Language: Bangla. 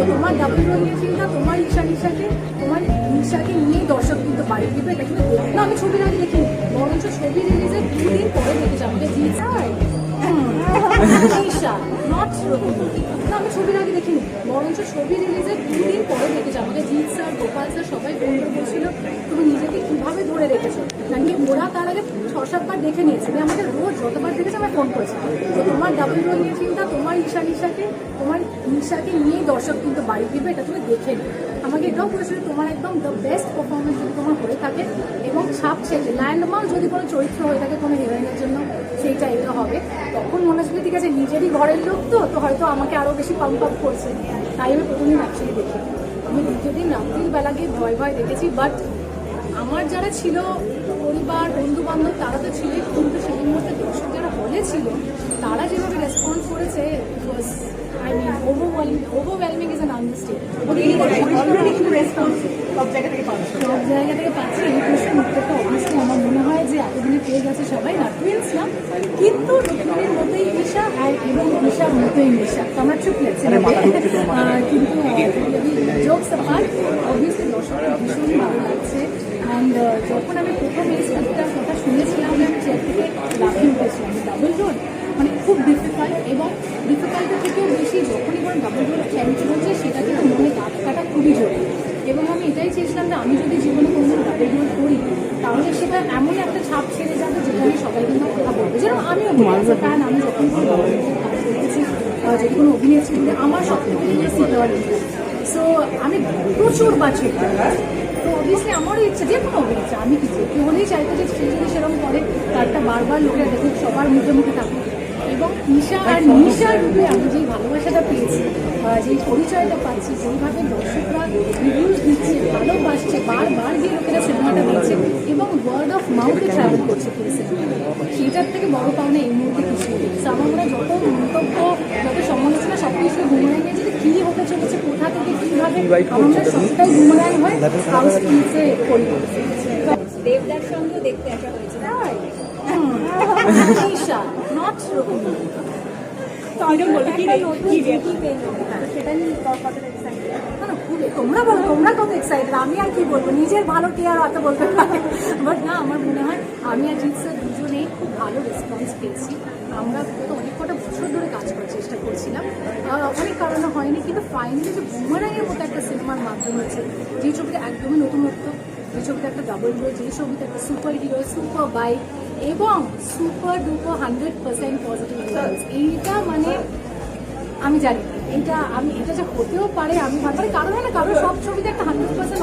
তো তোমার ডাবল রোল নিয়ে চিন্তা তোমার ঈশা নিশাকে তোমার নিশাকে নিয়ে দর্শক কিন্তু বাড়ি দিবে এটা কিন্তু না আমি ছবির আগে দেখিনি। বরঞ্চ ছবি রিলিজের দুদিন পরে দেখেছি আমাকে। দিয়েছে ঈশা নট না আমি ছবির আগে দেখিনি। বরঞ্চ ছবি রিলিজের দুদিন পরে দেখেছি আমাকে। জিৎ স্যার গোপাল স্যার সবাই করে বলছিল তুমি নিজেকে কীভাবে ধরে রেখেছো? নাকি ওরা তার আগে ছ সাতবার দেখে নিয়েছে। আমাকে রোজ যতবার দেখেছে আমায় ফোন করেছে। তোমার ডাবল রোল নিয়ে চিন্তা, তোমার ঈশা নিশাকে তোমার নিশাকে নিয়েই দর্শক কিন্তু বাড়ি দিবে এটা তুমি দেখে আমাকে এটাও বলেছিল তোমার একদম দ্য বেস্ট পারফরমেন্স যদি তোমার হয়ে থাকে এবং ছাপ ছেড়ে ল্যান্ডমার্ক যদি কোনো চরিত্র হয়ে থাকে কোনো হিরোইনের জন্য, সেইটা এটা হবে। তখন মনে হচ্ছিল ঠিক আছে, নিজেরই ঘরের লোক তো তো হয়তো আমাকে আরও বেশি পাম্প আপ করছে। তাই আমি প্রথমদিন অ্যাকচুয়ালি দেখি। আমি দ্বিতীয় দিন রাত্রির বেলা গিয়ে ভয় ভয় দেখেছি বাট আমার যারা ছিল পরিবার বন্ধু বান্ধব তারা তো ছিল কিন্তু সেই মুহূর্তে দর্শক যারা হলে ছিল তারা যেভাবে রেসপন্স করেছে I mean overwhelming overwhelming is an already কিন্তু রেসপন্স সব জায়গা থেকে পাচ্ছি সব জায়গা থেকে পাচ্ছি এই প্রশ্নের উত্তরটা অবশ্যই আমার মনে হয় যে এতদিনে পেয়ে গেছে সবাই না না কিন্তু রুক্মিণীর মতোই ঈশা আর এবং ঈশার মতোই ঈশা। তো আমরা ট্রিপলেটস কিন্তু জোকস অ্যাপার্ট অবভিয়াসলি দর্শকের ভীষণ ভালো লাগছে। অ্যান্ড যখন আমি প্রথম এই স্ক্রিপ্টটার কথা শুনেছিলাম আমি চেয়ার থেকে লাফিয়ে উঠেছিলাম ডাবল রোড মানে খুব ডিফিকাল্ট এবং ডিফিকাল্টের থেকেও বেশি যখনই কোনো ডাবল রোড চ্যালেঞ্জ হচ্ছে সেটা কিন্তু মনে দাগ এবং আমি এটাই চেয়েছিলাম যে আমি যদি জীবনে কোনো রোল করি তাহলে সেটা এমন একটা ছাপ ছেড়ে যাবে যেখানে সবাই কিন্তু কথা বলবে। যেরকম আমিও ফ্যান আমি যখন যদি কোনো অভিনেত্রী আমার সব থেকে দেওয়ার সো আমি প্রচুর বাছি তো অবভিয়াসলি আমারও ইচ্ছে যে কোনো অভিনেত্রী আমি কি যে কেউ হলেই চাইতো যে সে যদি সেরকম করে তারটা বারবার লোকেরা দেখুক সবার মুখে মুখে থাকুক। এবং নিশা আর নিশার রূপে আমি যেই ভালোবাসাটা পেয়েছি যেই পরিচয়টা পাচ্ছি যেইভাবে দর্শকরা রিভিউজ দিচ্ছে ভালোবাসছে বারবার গিয়ে লোকেরা সিনেমাটা দেখছে এবং ওয়ার্ড অফ মাউথে ট্রাভেল করছে পুরো সিনেমা সেটার থেকে বড় পাওনা এই মুহূর্তে কিছু আমার হয় যত মন্তব্য যত সমালোচনা সব কিছু ঘুমরাই নিয়ে যে কী হতে চলেছে কোথা থেকে কীভাবে আমাদের সবটাই ঘুমরাই হয় হাউস ফিলসে পরিবর্তন দেবদার সঙ্গেও দেখতে আসা হয়েছে। তাই? নট রকম তো আমি যখন বলি কি রে কি রে? সেটা নিয়ে কতটা এক্সাইটেড না, না, তোমরা বলো তোমরা কত এক্সাইটেড আমি আর কি বলব? নিজের ভালো কি আর অত বলতে পারে। বাট না আমার মনে হয় আমি আর জিৎ স্যার দুজনেই খুব ভালো রেসপন্স পেয়েছি। আমরা তো অনেক কটা বছর ধরে কাজ করার চেষ্টা করছিলাম। অনেক কারণে হয়নি কিন্তু ফাইনালি যে বুমারাঙের মতো একটা সিনেমার মাধ্যম হয়েছে যে ছবিটা একদমই নতুনত্ব যে ছবিতে একটা ডাবল রোল যে ছবিতে একটা সুপার হিরো সুপার বাইক এবং super duper hundred percent positive এইটা মানে আমি জানি এটা আমি এটা যে হতেও পারে, আমি পারি, কারণ হয় না, কারণ সব ছবিতে একটা হান্ড্রেড পার্সেন্ট